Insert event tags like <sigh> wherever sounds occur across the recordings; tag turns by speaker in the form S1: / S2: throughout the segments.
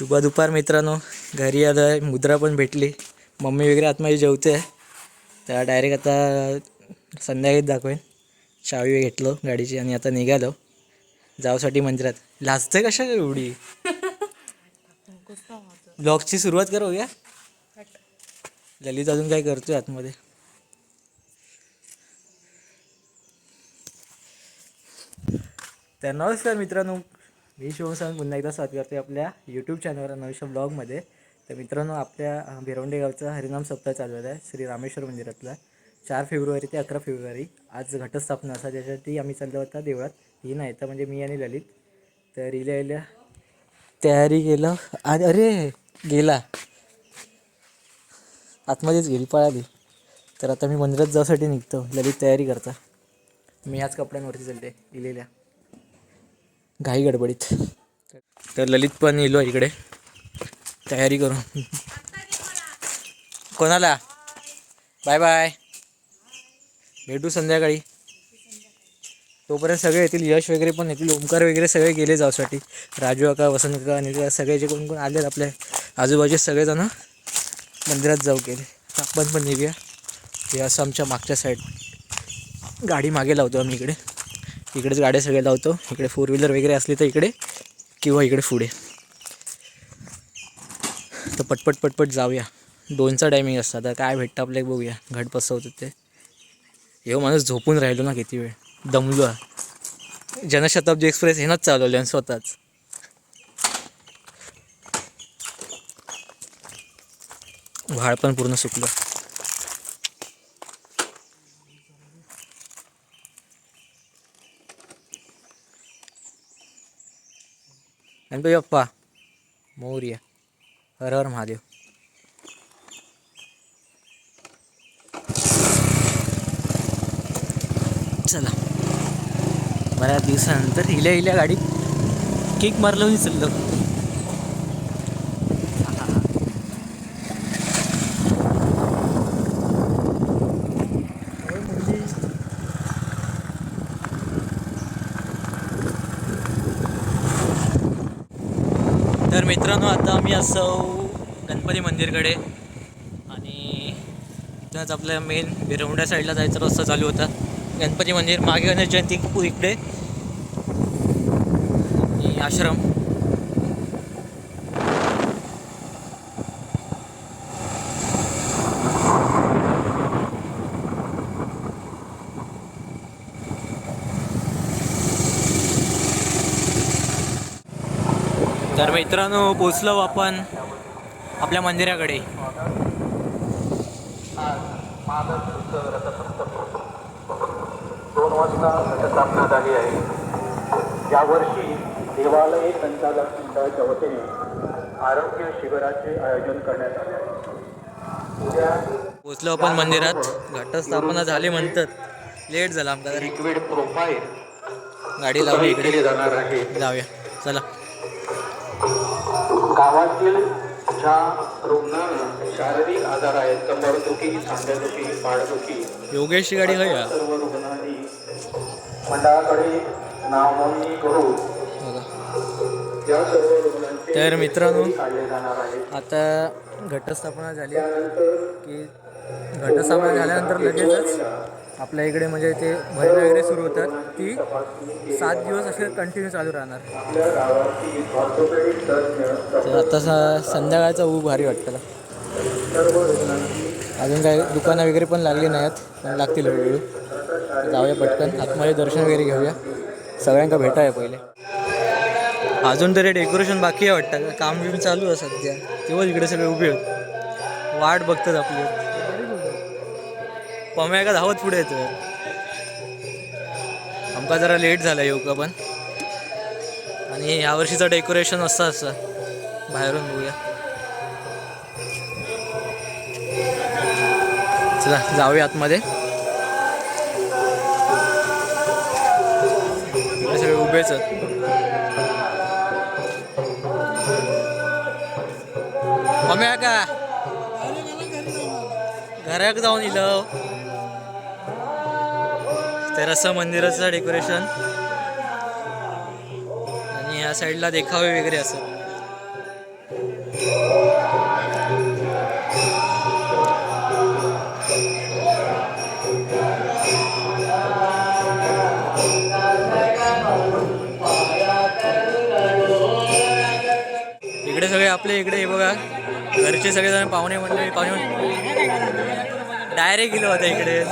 S1: शुभ दुपार मित्रांनो. घरी आलो आहे मुद्रा पण भेटली. मम्मी वगैरे आतमध्ये जेवते. आहे तर डायरेक्ट आता संध्याकाळीच दाखवेन. चावी घेतलो गाडीची आणि आता निघालो. जाऊसाठी मंदिरात. लाजते कशा एवढी? ब्लॉगची सुरुवात करू या ललित अजून काय करतोय आतमध्ये? तर नमस्कार मित्रांनो. मी शिवसांग पुन्हा एकदा स्वागत करते आपल्या यूट्यूब चॅनलवर नवीशा ब्लॉगमध्ये तर मित्रांनो आपल्या भिरवंडे गावचा हरिनाम सप्ताह चालू आहे श्री रामेश्वर मंदिरातला. चार फेब्रुवारी ते अकरा फेब्रुवारी. आज घटस्थापना असा त्याच्यासाठी आम्ही चाललो होता देवळात. ही नाही तर म्हणजे मी आणि ललित. तर इल्या इल्या. तयारी केलं. आणि अरे गेला. आतमध्येच गेली पळाली. तर आता मी मंदिरात जाऊसाठी निघतो. ललित तयारी करता. मी आज कपड्यांवरती चालते इलेल्या घाई गडबडीत. तर ललित पण येलो इकडे. तयारी करून. कोणाला? Bye bye. भेटू संध्याकाळी. तोपर्यंत सगळे येतील. यश वगैरे पण येतील. ओमकार वगैरे सगळे गेले जाऊसाठी राजू अका वसंत काका आणि सगळे जे कोण कोण आले आपल्या आजूबाजू सगळेजण मंदिरात जाऊ गेले. आपण पण निघूया. हे असं आमच्या मागच्या साईड गाडी मागे लावतो आम्ही इकडे. इकडेच गाड्या सगळ्या लावतो इकडे फोर व्हीलर वगैरे असली तर इकडे किंवा इकडे पुढे. तर पटपट पटपट जाऊया. दोनचा टायमिंग असतं. आता काय भेटतं आपल्याला बघूया. घट बसवतात ते. येऊ माणूस झोपून राहिलो ना किती वेळ. दमलो. जनशताब्दी एक्सप्रेस ह्यानंच चालवलं आणि स्वतःच. व्हाळ पण पूर्ण सुकलं. गणपती बाप्पा मोर्या हर हर महादेव चला. बऱ्याच दिवसानंतर हिल्या हिल्या गाडी केक मारलं मी चाललो तर मित्रांनो आता आम्ही असो गणपती मंदिरकडे आणि इथंच आपल्या मेन बिरवंड्या साईडला जायचा रस्ता चालू होता. गणपती मंदिर मागे गणेश जयंती इकडे. आणि आश्रम. तर मित्रांनो पोचलो आपण आपल्या मंदिराकडे.
S2: दोन वाजता घटस्थापना झाली आहे. यावर्षी देवालय संचालक मंडळाच्या वतीने आरोग्य शिबिराचे आयोजन करण्यात आले आहे. उद्या
S1: पोचलो आपण मंदिरात. घटस्थापना झाली म्हणतात. लेट झाला जरा
S2: लिक्विड प्रोफाईल
S1: गाडी लावली इकडे
S2: जाणार आहे.
S1: जाऊया. चला.
S2: गावातील ज्या रुग्णांना शारीरिक आजार आहेत कंबरदुखी सांधेदुखी पाठदुखी
S1: योगेशची गाडी होय?
S2: सर्व रुग्णांनी मंडळाकडे नाव नोंदणी करून
S1: बघा.
S2: या सर्व रुग्णांचे
S1: तर मित्रांनो
S2: काढले जाणार आहे.
S1: आता घटस्थापना झाली. की घटस्थापना झाल्यानंतर लगेचच आपल्या इकडे म्हणजे ते भजन वगैरे सुरू होतात. ती सात दिवस असे कंटिन्यू चालू राहणार. तर आता सा संध्याकाळचा ऊ भारी वाटतं. अजून काही दुकानं वगैरे पण लागली नाहीत. पण लागतील हळूहळू. जाऊया पटकन. आतमध्ये दर्शन वगैरे घेऊया. सगळ्यांका भेटाया पहिले. अजून तरी डेकोरेशन बाकी आहे वाटतं. काम बिम चालू आहे सध्या. तेव्हा इकडे सगळे उभे आहेत. वाट बघतात आपली. पम्या का धावत पुढे येतो आमका जरा लेट झाला येऊ का पण. आणि ह्या वर्षीचं डेकोरेशन असं असं. बाहेरून बघूया. चला जाऊया आतमध्ये. सगळे उभेच आहेत. मम्मी का? घराक जाऊन इलं. तर असं मंदिराचं डेकोरेशन. आणि या साईडला देखावे वगैरे असं. इकडे सगळे आपले इकडे हे बघा. घरचे सगळेजण पाहुणे मंडळी पाहुणे डायरेक्ट गेलो होता इकडे.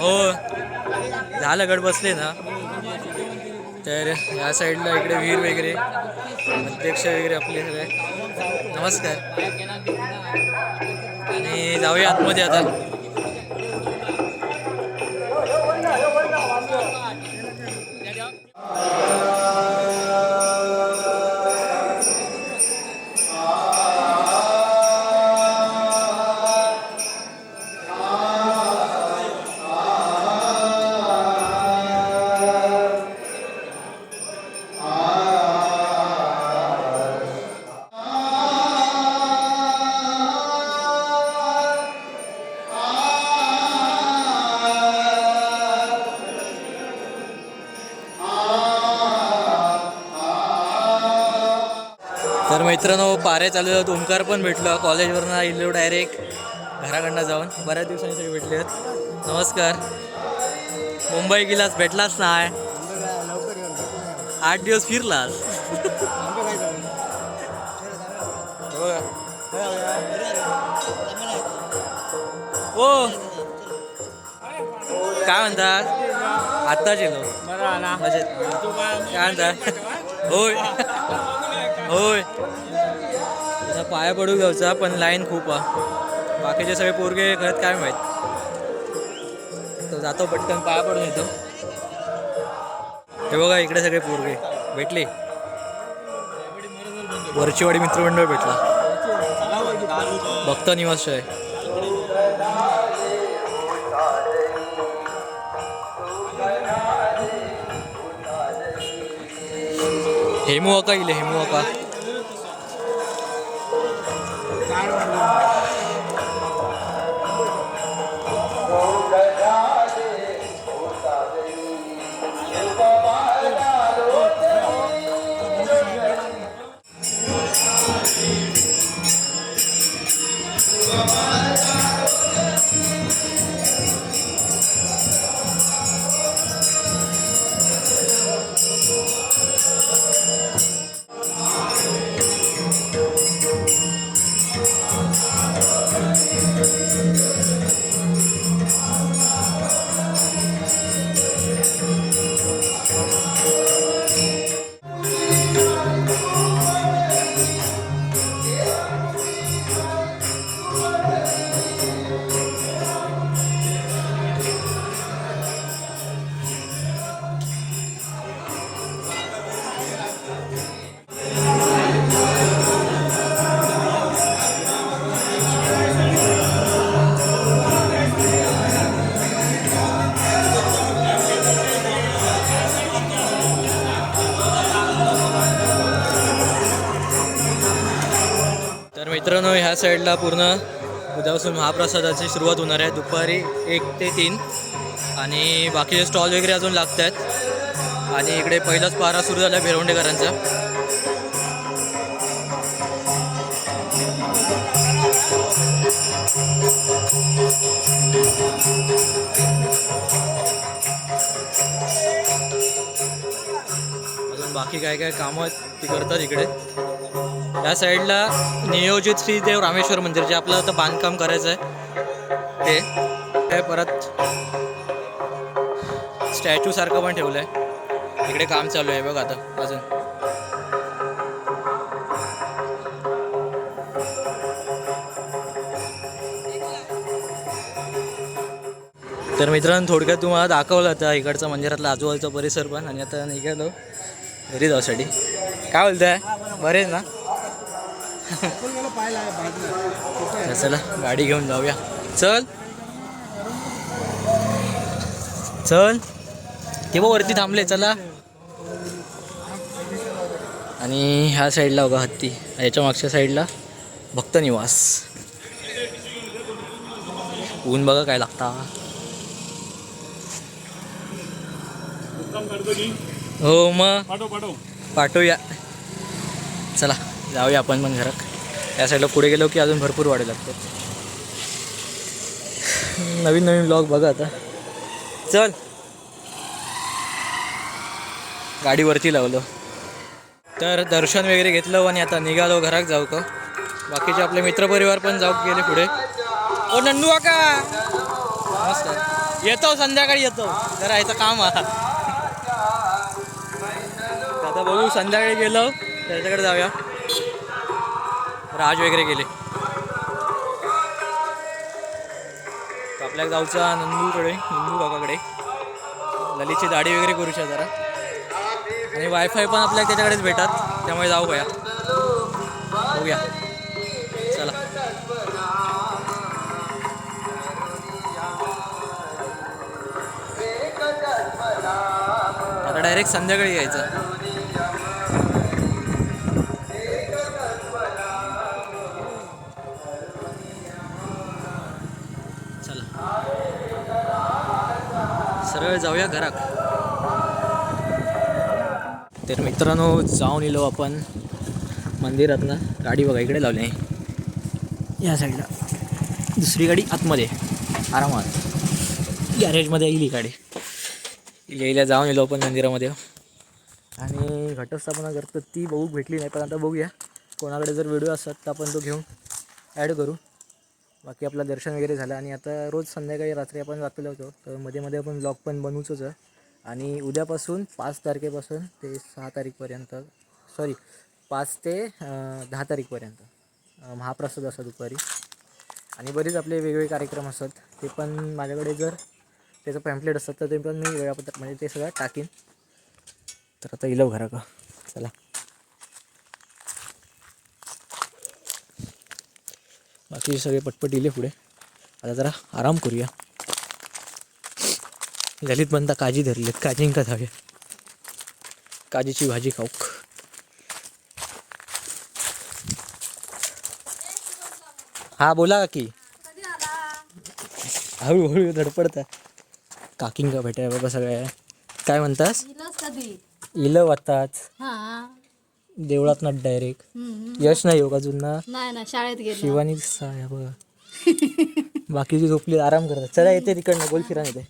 S1: हो. झालं गड बसले ना. तर या साईडला इकडे विहीर वगैरे अध्यक्ष वगैरे आपले सगळे. नमस्कार. आणि जाऊया आतमध्ये आता. तर मित्रांनो पारे चालू आहेत. ओंकार पण भेटलो. कॉलेजवरनं इल्लो डायरेक्ट घराकडनं जाऊन. बऱ्याच दिवसांनी सगळे भेटले आहेत. नमस्कार. मुंबई गेलास भेटलाच नाही आठ दिवस फिरलास. हे. काय म्हणतात आत्ताच येलो काय म्हणता? होय. होय. पाया पडू घ्यायचा पण लाईन खूप आहे. बाकीचे सगळे पोरगे घरात काय माहीत? तो जातो पटकन पाया पडून येतो. हे बघा इकडे सगळे पोरगे. भेटले. वरचीवाडी मित्रमंडळ भेटला. भक्त निवास आहे. हेमू अका इले हेमू अका या साईडला पूर्ण उद्यापासून महाप्रसादाची सुरुवात होणार आहे. दुपारी एक ते तीन. आणि बाकीचे स्टॉल वगैरे अजून लागत आहेत आणि इकडे पहिलाच पारा सुरू झाला भेरवंडेकरांचा. अजून बाकी काय काय कामं आहेत ती करतात इकडे. या साईडला नियोजित श्रीदेव रामेश्वर मंदिर जे आपलं आता बांधकाम करायचं आहे ते ते परत स्टॅच्यू सारखं पण ठेवलं आहे इकडे काम चालू आहे बघ आता अजून. तर मित्रांनो थोडक्यात तुम्हाला दाखवलं आता इकडचं मंदिरातला आजूबाजूचा परिसर पण आणि आता निघालो घरी जाऊसाठी. काय बोलताय? बरे आहेत ना? चला गाडी घेऊन जाऊया. चल. चल. ते बघ वरती थांबले चला. आणि ह्या साईडला बघा हत्ती. याच्या मागच्या साईडला भक्त निवास. ऊन बघा काय लागता. हो मग
S3: पाठव पाठव.
S1: पाठवूया. चला. जाऊया आपण पण घरात. या साईडला पुढे गेलो की अजून भरपूर वाढू लागतात नवीन नवीन ब्लॉग बघा आता. चल. गाडीवरती लावलो. तर दर्शन वगैरे घेतलं आणि आता निघालो घरात जाऊ का बाकीचे आपले मित्रपरिवार पण जाऊ गेले पुढे. ओ नंदू का मस्त येतो संध्याकाळी येतो. जरा याचं काम <laughs> आता बघू संध्याकाळी गेलो. त्याच्याकडे जाऊया. राज वगैरे गेले. आपल्या गावचा नंदूकडे नंदू काकाकडे. ललितची दाढी वगैरे करूच्या जरा. आणि वायफाय पण आपल्याला त्याच्याकडेच भेटतात. त्यामुळे जाऊ या बघूया. चला. आता डायरेक्ट संध्याकाळी यायचं. सरळ जाऊया घरात. तर मित्रांनो जाऊन येलो आपण. मंदिरातनं गाडी बघा इकडे लावली आहे. या साईडला. दुसरी गाडी आतमध्ये. आरामात. गॅरेजमध्ये येईल ही गाडी. यायला जाऊन येलो आपण मंदिरामध्ये. आणि घटस्थापना करतो ती बघू भेटली नाही पण आता बघूया. कोणाकडे जर व्हिडिओ असतात तर आपण तो घेऊन ॲड करू. बाकी आपलं दर्शन वगैरे झालं आणि आता रोज संध्याकाळी रात्री आपण जातलो होतो तर मध्ये मध्ये आपण ब्लॉग पण बनवूच आणि उद्यापासून पाच तारखेपासून ते सहा तारीखपर्यंत सॉरी पाच ते दहा तारीखपर्यंत महाप्रसाद असतात दुपारी. आणि बरेच आपले वेगवेगळे कार्यक्रम असतात. ते पण माझ्याकडे जर त्याचं पॅम्पलेट असतात तर ते पण मी वेळापत्रक म्हणजे ते सगळं टाकीन. तर आता इलव घरा का चला. बाकी सगळे पटपट इले पुढे. आता जरा आराम करूया. ललित बनता काजी धरले काजींका धाव्या काजीची भाजी खाऊक. हा बोला काकी. हळूहळू धडपडता काकींका भेटाय बाबा सगळ्या. काय म्हणतास? इलं
S4: हा.
S1: देवळात ना डायरेक्ट. यश नाही हो अजून ना
S4: नाही ना शाळेत गेलो.
S1: शिवानी साया बघा. बाकीची झोपली आराम करतात चला येते तिकडनं. गोल फिरा येते.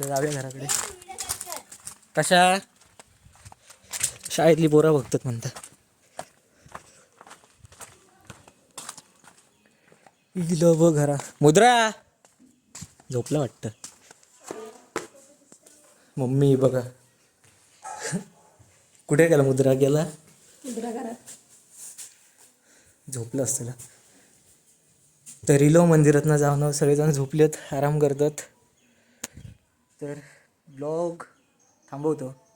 S1: तर जाऊया घराकडे. कशा शाळेतली पोरं बघतात म्हणतात. इलो घरा मुद्रा! झोपला वाटतं. मम्मी बघा. कुठे गेला मुद्रा? गेला? झोपलं असतं तर इलो मंदिरातनं जाऊन सगळेजण झोपलेत आराम करतात. तर ब्लॉग थांबवतो.